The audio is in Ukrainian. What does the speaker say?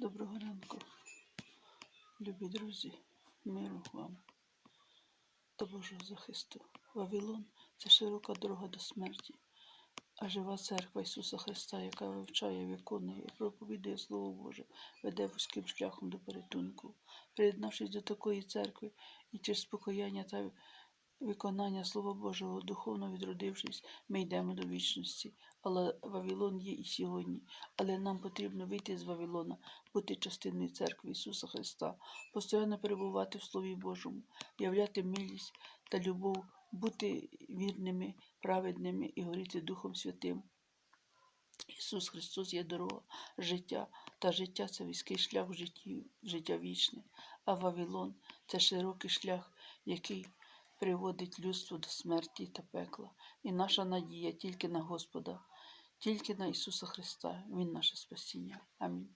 Доброго ранку, любі друзі, миру вам та Божого захисту. Вавилон це широка дорога до смерті, а жива церква Ісуса Христа, яка вивчає, виконує і проповідує Слово Боже, веде вузьким шляхом до порятунку. Приєднавшись до такої церкви і через спокояння та виконання Слова Божого, духовно відродившись, ми йдемо до вічності. Але Вавилон є і сьогодні. Але нам потрібно вийти з Вавилона, бути частиною церкви Ісуса Христа, постійно перебувати в Слові Божому, являти милість та любов, бути вірними, праведними і горіти Духом Святим. Ісус Христос є дорога, життя, та життя це війський шлях в житті, життя вічне, а Вавилон це широкий шлях, який приводить людство до смерті та пекла. І наша надія тільки на Господа, тільки на Ісуса Христа. Він наше спасіння. Амінь.